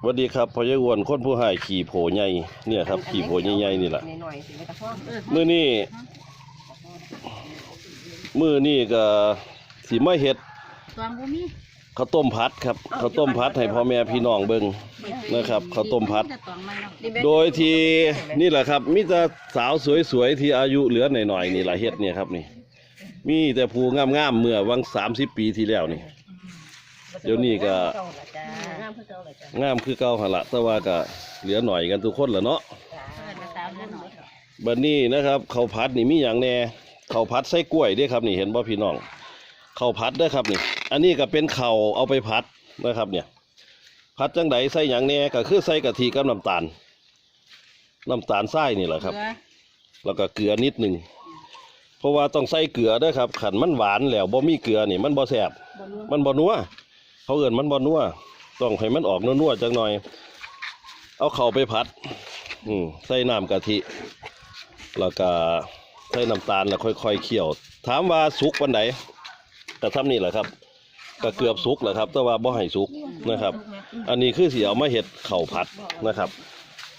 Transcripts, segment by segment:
สวัสดีครับพ่อใหญ่อ้วนคนผู้หายขี่โผใหญ่เนี่ยครับ ขี่โผใหญ่ๆนี่แหละหน่อยๆสิไม่กระท้อเออมื้อนี้มื้อนี้ก็สิมาเฮ็ดตวงบ่มีข้าวต้มผัดครับข้าวต้มผัดให้พ่อแม่พี่น้องเบิ่งนะครับข้าวต้มผัด แต่ตวงไม่เนาะโดยที่นี่แหละครับมีแต่สาวสวยๆที่อายุเหลือหน่อยๆนี่ล่ะเฮ็ดเนี่ยครับนี่ มีแต่ผู้งามๆเมื่อวัง30ปีที่แล้วนี่ เดี๋ยวนี้ก็เก่าละจ้างามเพื่อเก่าละจ้างามคือเก่าหั่นละแต่ว่าก็เหลือหน่อยกันทุกคนละเนาะเพิ่นมาสาวเดือนหน่อยบัดนี้นะครับข้าวผัดนี่มีอย่างแน่ข้าวผัดใส่กล้วยเด้ครับนี่เห็นบ่พี่น้องข้าวผัดเด้อครับนี่ อันนี้ก็เป็นข้าวเอาไปผัดนะครับเนี่ยผัดจังไดใส่หยังแน่ก็คือใส่กะทิกับน้ำตาลน้ำตาลทรายนี่แหละครับเกลือแล้วก็เกลือนิดหนึงเพราะว่าต้องใส่เกลือเด้อครับขันมันหวานแล้วบ่มีเกลือนี่มันบ่แซ่บมันบ่นัว เขาเอิ้นมันบ่นัวต้องให้มันออกนัวๆจังหน่อย เอาเข้าไปผัด อืมใส่น้ำกะทิ แล้วก็ใส่น้ำตาลแล้วค่อยๆเคี่ยว ถามว่าสุกวันไหนแต่ทำนี่แหละครับก็เกือบสุกแหละครับ แต่ว่าบ่ให้สุกนะครับ อันนี้คือเสีเอามาเห็ดเข้าผัดนะครับ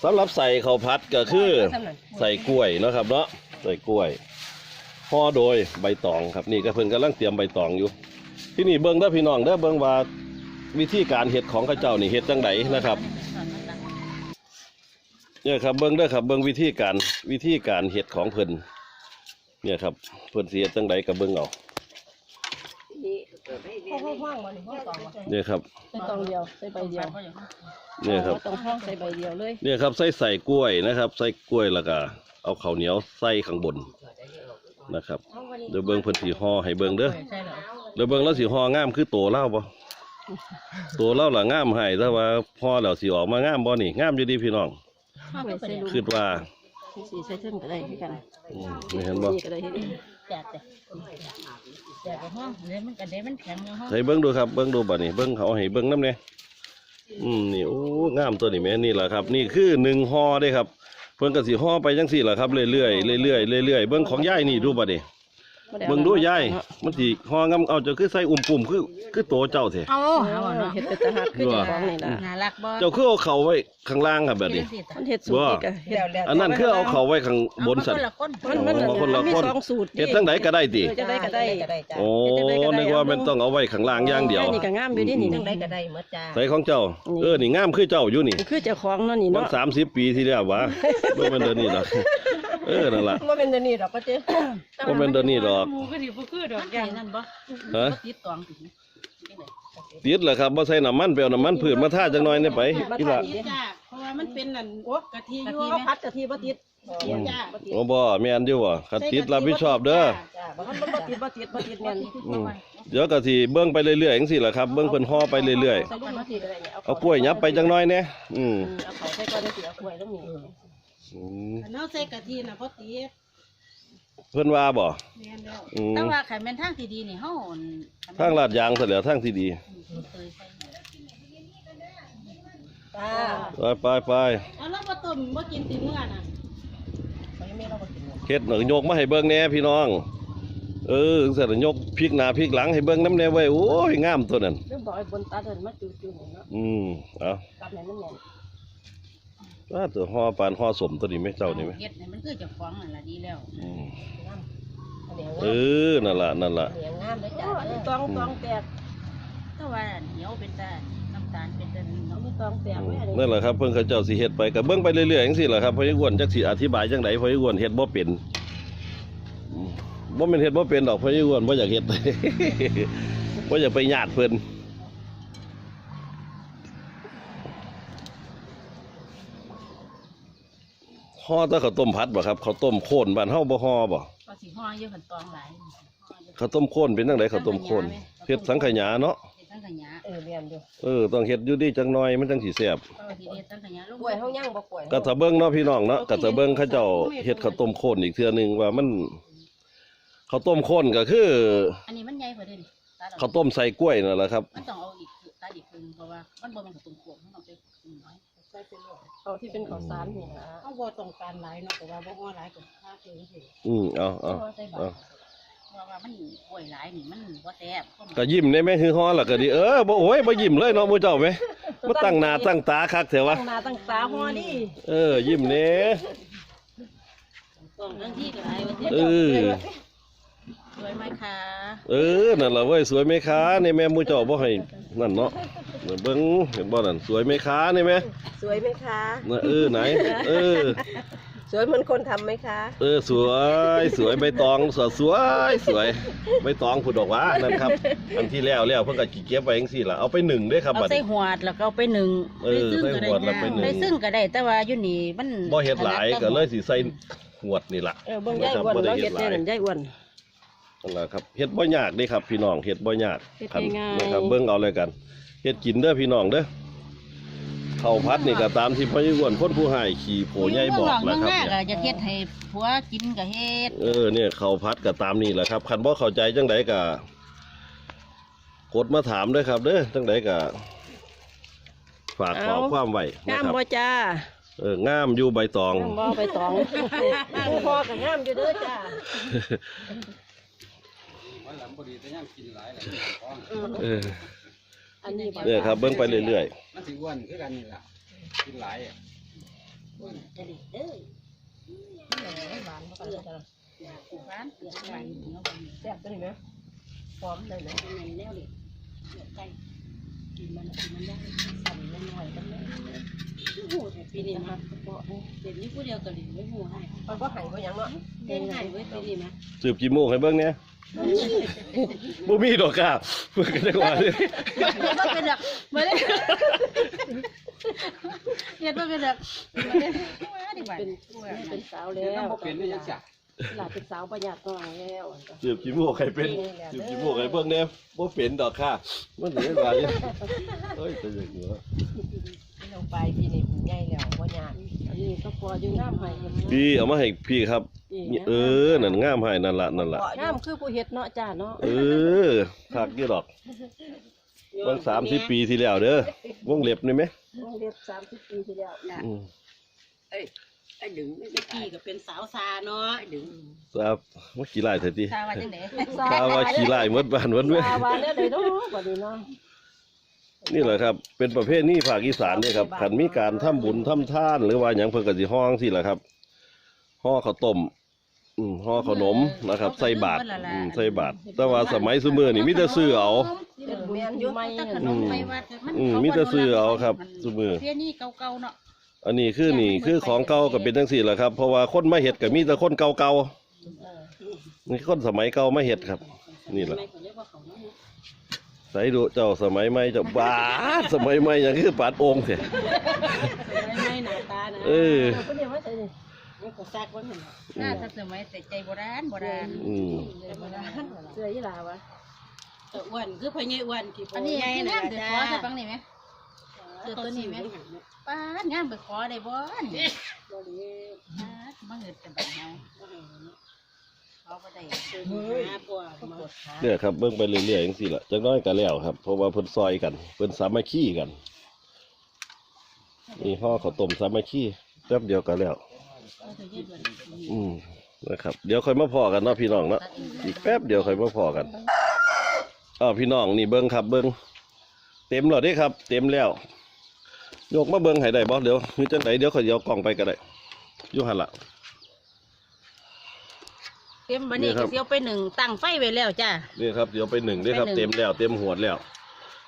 สำหรับใส่ข้าวผัดก็คือใส่กล้วยนะครับเนาะใส่กล้วยห่อโดยใบตองครับนี่ก็เพิ่นกำลังเตรียมใบตองอยู่ ที่นี่เบิ่งเด้อพี่น้องเด้อเบิ่งว่าวิธีการเห็ดของข้าเจ้านี่เห็ดจังไดนะครับเนี่ยครับเบิ้งเด้อครับเบิ้งวิธีการวิธีการเห็ดของเพิ่นเนี่ยครับเพิ่นสิเฮ็ดจังไดกับเบิ้งเอาเนี่ยครับใส่ตองเดียวใส่ใบเดียวเนี่ยครับตองห้องใส่ใบเดียวเลยเนี่ยครับใส่ใส่กล้วยนะครับ ใส่กล้วยแล้วก็เอาข้าวเหนียวใส่ข้างบนนะครับเดี๋ยวเบิ้งเพิ่นสิห่อให้เบิ้งเด้อ เหรอเดี๋ยวเบิ้งแล้วสิห่องามคือโตเล่าบ่โตเล่าล่ะงามให้แต่ว่าห่อแล้วสิออกมางามบ่นี่งามอยู่ดีพี่น้องข้าวก็เป็นคิดว่าสีใส่เส้นก็ได้คือกันอืมนี่เห็นบ่นี่ก็ได้เฮ็ดแจกแต่แจกแต่ห้องเดี๋ยวมันกระเดี๋ยวมันแข็งในห้องให้เบิ้งดูครับเบิ้งดูบัดนี้เบิ้งเขาให้เบิ้งน้ำเนี่ยอืมนี่โอ้งามตัวนี้แม่นี่แหละครับ นี่คือหนึ่งห่อเด้ครับ เพิ่นก็สิห่อไปจังสี่แหละครับเรื่อยๆเรื่อยๆเรื่อยๆเบิ้งของยายนี่ดูบัดนี้ เบิ้งดูยายมันสิห่องามเอาเจะคือใส่อุ่มปุ่มคือคือโตเจ้าแท้เอาเอาเอาเนาะเฮ็ดเป็นตาหักคือเจ้าของนี่ล่ะน่ารักบ่เจ้าคือเอาเขาไว้ข้างล่างครับแบบนี้มันเฮ็ดสูตรอีกอะเฮ็ดอันนั้นคือเอาเขาไว้ข้างบนสันคนละคนมันมันอ๋อคนละมีคนสองสูตรเฮ็ดทั้งไหนก็ได้ติเออจะได้ก็ได้โอ้นึกว่ามันต้องเอาไว้ข้างล่างอย่างเดียวนี่ก็งามอยู่นี่นี่จังได้ก็ได้หมดจ้าใส่ของเจ้าเออนี่งามคือเจ้าอยู่นี่คือเจ้าของเนาะนี่มันเนาะสามสิบปีที่แล้ววะบ่แม่นเดือนนี้ดอก เออนั่นล่ะ บ่เป็นตัวนี้ดอกก็เจ้บ่แม่นเดือนนี้ดอก หมูก็สิบ่คือดอกอย่างนั้นบ่ฮะ บ่ติดตวงติติดแหละครับบ่ใส่น้ำมันไปเอาน้ำมันพืชมาทาจังหน่อยนี่ไปอีหล่ะติดจ้าเพราะว่ามันเป็นนั่นโอ้กะทิกะอยู่ทิพัดกะทิบ่ติดติดจ้าโอ้บ่แม่นอยู่บ่คันติดรับผิดชอบเด้อจ้าบ่มันบ่ติดบ่ติดบ่ติดแม่นอืมเดี๋ยวก็สิเบิ่งไปเรื่อยๆจังซี่ล่ะครับเบิ่งเพิ่นห่อไปเรื่อยใส่ลูกบ่ติดก็ได้เนี่ยๆเอากล้วยยับไปจังหน่อยแหน่อืม เอาเขาใส่ก่อนได้สิเอากล้วยลงนี่ อืมอันเอาใส่กะทิน่ะเพราะติดเพิ่นว่าบ่แม่นแล้วอืมแต่ว่าคันแม่นทางที่ดีนี่เฮาทางลาดยางซะแล้วทางที่ดี เคยใส่จ้าไปไปไปเอาแล้วบ่ต้มบ่กินติมื้อน่ะเขายังไม่เราบ่กินเลยเฮ็ดหน่อยยกมาให้เบิ่งแหน่พี่น้อง เออจังซั่นนะยกพริกหน้าพริกหลังให้เบิ่งนำแหน่ไว้โอ้ยงามตัวนั้นเรื่องบอกไอ้บนตัดเดินมาจู่ๆนี่เนาะอืมเอาตัดแม่นมันแม่น ว่าตัวห่อปานห่อสมตัวนี้ไหมเจ้านี่ไหมเฮ็ดนี่มันคือเจ้าของนั่นล่ะดีแล้วอืมเหนียวเออนั่นล่ะนั่นล่ะ เหนียวงามเลยจ้าอันนี้ตองตองแตกแต่ว่าเหนียวเป็นตาน้ำตาลเป็นตาอัเนาะนนี้ตองแตกอืมแม่นี่นั่นแหละครับเพิ่นเขาเจ้าสิเฮ็ดไปก็เบิ่งไปเรื่อยๆจังซี่แหละครับเพราะอ้วนจักสิอธิบายจังไดเพราะอ้วนเฮ็ดบ่เป็นอืมบ่แม่นเฮ็ดบ่เป็นดอกเพราะอ้วนบ่อยากเฮ็ด บ่อยากไปญาติเพิ่น ห่อแต่ข้าวต้มผัดบ่ครับข้าวต้มโคนบ้านเฮาบ่ห่อบ่ก็สิห่อเยอะขันตองหลายข้าวต้มโคนเป็นจังไดข้าวต้มโคนเฮ็ดสังขยาเนาะเฮ็ดสังขยาเออเรียนอยู่เออต้องเฮ็ดอยู่ดีจังหน่อยมันจังสิแซ่บก็สิเฮ็ดสังขยาลงกล้วยเฮาย่างบ่กล้วยก็ถ้าเบิ่งเนาะพี่น้องเนาะก็ถ้าเบิ่งเขาเจ้าเฮ็ดข้าวต้มโคนอีกเทื่อหนึงว่ามันข้าวต้มโคนก็คืออันนี้มันใหญ่กว่าเด้นี่ตาดอกข้าวต้มใส่กล้วยนั่นแหละครับ มันต้องเอาอีกตาอีกครึ่งเพราะว่ามันบ่แม่นข้าวต้มขวดมันต้องเป็นครึ่งน้อยใส่เป็นเขาที่เป็นข้าวสารนี่นะเอาบ่ต้องการหลายเนาะแต่ว่าบ่อ้อหลายก็ค่าเกินสิอืมเอาเอาใส่บาเอาตรเพราะว่ามันป่วยหลายนี่มันบ่แซ่บคนก็ยิ้มได้ไหมคือฮอล่ะก็ดี เออบ่โอ้ยบ่ยิ้มเลยเนาะหมู่เจ้าไหมมาตั้งหน้าตั้งตาคักเถอะวะตั้งหน้าตั้งตาหัวดิเออ ยิ้มเน่ต้องทั้งที่ก็หลายว่าสิ เออ สวยไหมคะเออนั่นล่ะเว้ยสวยไหมคะนี่แม่หมู่เจ้าบ่ให้นั่นเนาะเบิ่งเห็นบ่นั่นสวยไหมคะนี่แม่สวยไหมคะน่ะเออไหน เออ สวยเหมือนคนทำไหมคะเออสวยสวยใบตองสวยสวยสวยใบตองผู้ดอกหว่านั่นครับ อันที่แล้วแล้วเพิ่นก็สิเก็บไว้จังซี่ล่ะเอาไปหนึ่งเด้อครับเอาบัดใส่นี้ หวดแล้วก็เอาไปหนึ่งเออไปซึ่งก็ได้ใส่หวดแล้วไปหนึ่งไปซึ่งก็ได้แต่ว่าอยู่นี่มันบ่เฮ็ดหลายก็เลยสิใส่หวดนี่ล่ะเออเบิ่งยายอ้วนเราเฮ็ดได้นั่นยายอ้วน นั่นล่ะครับเฮ็ดบ่ยากเด้ครับ พี่น้องเฮ็ดบ่ยากเฮ็ดคันง่ายๆ นะครับ เบิ่งเอาเลยกันเฮ็ดกินเด้อพี่น้องเด้อข้าวผัดนี่ก็ตามที่พ่ออ้วนคนผู้ให้ขี่โผใหญ่บอกแล้นะวครับก็เนี่ย จะเฮ็ดให้ผัวกินก็เฮ็ด เออเนี่ยข้าวผัดก็ตามนี่แหละครับคันบ่เข้าใจจังไดก็กดมาถามเด้อครับเด้อจังไดก็ฝากขอความไว้นะงามครับบ่จ้าเอองามอยู่ใบตองงามบ่ไปตองผู้พ่อก็งามอยู่เด้อจ้าวัน หลังพอดีแต่ย่างกินหลายแหละท้องเอออันนี้บ่เนี่ยครับเบิ่งไปเรื่อยมันสิอ้วนคือกันนี่ล่ะกินหลายอะจะได้เด้อหวานบ่กันจ้าร้านเปิดไก่เหนียวบางแซ่บตัวนี้นะหอมเลยนะแม่นแนวนี่เปิดไก่กินมันกินมันได้สั่นน้อยๆกันแม่โอ้โหแต่ปีนี้มาเด็กนี่ผู้เดียวก็หลีไม่หูให้มันบ่ให้บ่หยังเนาะเล่นให้ไว้ปีนี้มั้ยๆสืบกี่โมงให้เบิ่งเนี่ย บ่มีดอกครับเพิ่นก็จังว่าเลยบ่เป็นดอกบ่ได้เฮ็ดบ่เป็นดอกบ่ได้ว่าดีกว่าเป็นเป็นสาวแล้วเป็นได้ยังจ้ะหลานเป็นสาวประหยัดน้อยแล้วสืบกี่โมงให้เป็นสืบกี่โมงให้เบิ่งเนี่ยบ่เป็นดอกค่ะมันสิได้ว่าเนี่ยเอ้ยเป็นอย่างนี้วะลงไปที่นี่ใหญ่แล้วบ่ยากอันนี้ก็พออยู่งามให้พี่เอามาให้พี่ครับ เออนั่นงามให้นั่นละนั่นละงามคือผู้เฮ็ดเนาะจ้าเนาะเออคักอยู่ดอกตั้งสามสิบปีที่แล้วเด้อวงเล็บนี่ไหมวงเล็บ30ปีที่แล้วอืมไอ้ดึงเมื่อกี้ก็เป็นสาวซาเนาะไอ้ดึงครับว่าขี่ไล่เถอะทีทราบว่าจังได๋ตาว่าขี่ไล่หมดบ้านหมดเว้ยสาวว่าแล้วได้เนาะบัดนี้เนาะนี่แหละครับ เป็นประเภทนี้ภาคอีสานเนี่ยครับขันมีการทำบุญทำทาน หรือว่าอย่างเพิ่นก็สิห้องสิแหละครับห่อข้าวต้ม อืมห่อขนมนะครับ ใส่บาตรอืมใส่บาตรแต่ว่าสมัยซุมื้อนี่มีแต่ซื้อเอาเป็นแม่นอยู่ไหมแต่ขนมไปวัดมันอืมมีแต่ซื้อเอาครับซุมื้อเพียนี่เก่าๆเนาะอันนี้คือนี่คือของเก่าก็เป็นจังซี่แหละครับ เพราะว่าคนมาเฮ็ดก็มีแต่คนเก่าๆนี่คนสมัยเก่ามาเฮ็ดครับ นี่แหละไม่เขาเรียกว่าเขาเนาะใส่ดูเจ้าสมัยใหม่เจ้าบาดสมัยใหม่อย่างคือปาดองค์เถอะ ไม่หน้าตานะ เออเพิ่นเรียกว่าไสนี่ มันก็ซักว่าหั่นน่ะหน้าถ้าสมัยแต่ใจโบราณโบราณอืมเสื้ออีหลาวะแต่อ้วนคือพ่อใหญ่อ้วนที่พ่อันนี้ใหญ่งนะมไปจ้าขอจะฟังนี่ไหมเจอตัวนี้ไหมป้านงามไปขอได้บ่นี่บ่ดีมาเงิดกันไปเฮาเขาบ่ได้หาปัวมาเนี่ยครับเบิ่งไปเรื่อยๆจังซี่ละจักหน้อยก็แล้วครับ เพราะว่าเพิ่นซอยกันเพิ่นสามัคคีกันนี่ห่อเขาต้มสามัคคีแป๊บเดียวก็แล้ว เขาจะยืดวันอืมนะครับ เดี๋ยวค่อยมาพอกันเนาะพี่น้องเนาะอีกแป๊บเดียวค่อยมาพอกันอ้าวพี่น้องนี่เบิ่งครับ เบิ่งเต็มแล้วเด้ครับ เต็มแล้วยกมาเบิ่งให้ได้บ่เดี๋ยวมีจังไดเดี๋ยวค่อยเอากล่องไปก็ได้อยู่หั่นล่ะเต็มบันนี้นี่ครัก็บเสียวไปหนึ่งตั้งไฟไว้แล้วจ้านี่ครับเดี๋ยวไปหนึ่งเด้ครับไปหนึ่เต็งมแล้วเต็มหวดแล้ว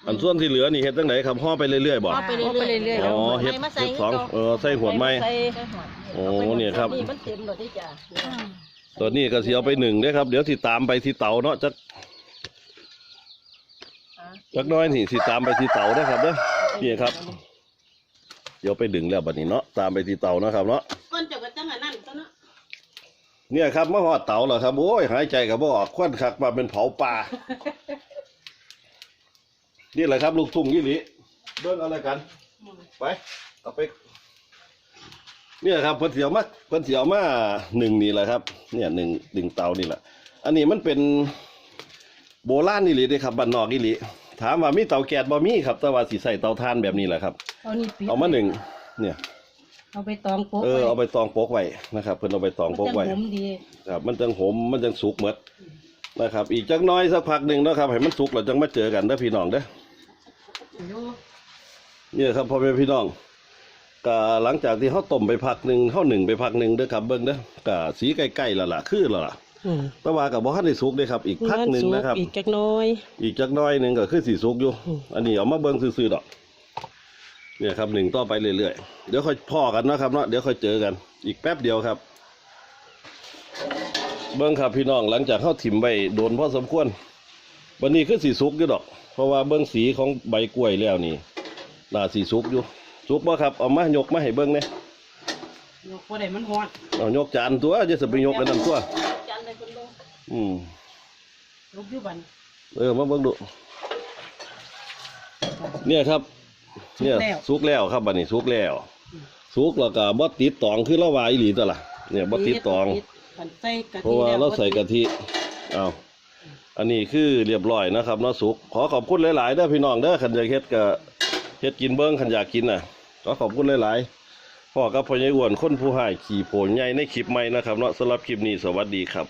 อันส่วนที่เหลือนี่เฮ็ดจังไดครับห่อไปเรื่อยๆบ่ เอาไปเรื่อยๆอ๋อเฮ็ดมาใส่เฮ็ดสองเออใส่หัวไม้ใส่โอ้เนี่ยครับ นี่มันเต็มแล้วที่จ้าตัวนี้ก็สิเอาไปหนึ่งเด้ครับ เดี๋ยวสิตามไปที่เตาเนาะจักจักหน้อยนี่สิตามไปที่เตาเด้อครับเด้อนี่ครับ เดี๋ยวไปดึงแล้วบัดนี้เนาะตามไปที่เตานะครับเนาะก้นเจ้าก็จังอันนั้นตัวเนาะเนี่ยครับมาฮอดเตาแล้วครับโอ้ยหายใจก็บ่ออกควันคักมาเป็นเผาป่า นี่แหละครับ ลูกทุ่งยี่หลีเบิ่งเอะไรกัน ไปเอาไปเนี่ยครับเพิ่นเสียวมาเพิ่นเสียวมาหนึ่งนี่แหละครับ เนี่ยหนึ่งหนึ่งเตานี่แหละ อันนี้มันเป็นโบราณนี่หลีเด้ครับบ้านนอกนี่หลีถามว่ามีเตาแก๊สบ่มีครับ แต่ว่าสิใส่เตาถ่านแบบนี้แหละครับ เอานี่ปิดเอามาหนึ่งเนี่ย เอาไปตองโป๊ะเออเอาไปตองโปกไว้นะครับเพิ่นเอาไปตองโปกไว้ผมดีครับมันจังหอมมันจังสุกหมดนะครับ อีกจักหน้อยสักพักหนึ่งเนาะครับให้มันสุกเราจังมาเจอกันเด้อพี่น้องเด้อ เนี่ยครับพ่อแม่พี่น้องก็หลังจากที่เขาต้มไปพักหนึ่งเขาหนึ่งไปพักหนึ่งเด้อครับเบิ้งเด้อก็สีใกล้ๆแล้วล่ะคือแล้วล่ะอืมแต่ว่ากับบ่ทันได้สุกเด้อครับ อีกพักหนึ่งนะครับ อีกจักหน้อย อีกจักหน้อยหนึ่งก็คือสีสุกอยู่อืมอันนี้เอามาเบิ้งซื่อๆดอก เนี่ยครับหนึ่งต่อไปเรื่อยๆเดี๋ยวค่อยพ่อกันเนาะครับเนาะเดี๋ยวค่อยเจอกัน อีกแป๊บเดียวครับ เบิ้งครับพี่น้องหลังจากเข้าถิ่มใบโดนพอสมควร วันนี้คือสีสุกอยู่ดอก เพราะว่าเบิ้งสีของใบกล้วยแล้วนี่น่าสีสุกอยู่สุกบ่ครับเอามายกมาให้เบิ้งเนี่ยยกบ่ได้มันฮ้อนเอายกจานตัวจะสไปยกกันนั่นตัวจันเลยคนลงอืมลุกอยู่บันเออมาเบิ่งดูเนี่ยครับ เนี่ยสุกแล้วครับบัดนี้สุกแล้วสุกแล้วก็บ่ติดตองคือละวาอีหลีตัวล่ะเนี่ยบ่ติดตองคันใส่กะทิเพราะว่าแล้วเราใส่กะทิเอา อันนี้คือเรียบร้อยนะครับเนาะสุกขอขอบคุณหลายๆเด้อพี่น้องเด้อคันอยากเฮ็ดก็เฮ็ดกินเบิ้งคันอยากกินน่ะขอขอบคุณหลายๆพ่อกับพ่อใหญ่อ้วนคนผู้หายขี่โผล่ใหญ่ในคลิปใหม่นะครับเนาะสำหรับคลิปนี้สวัสดีครับ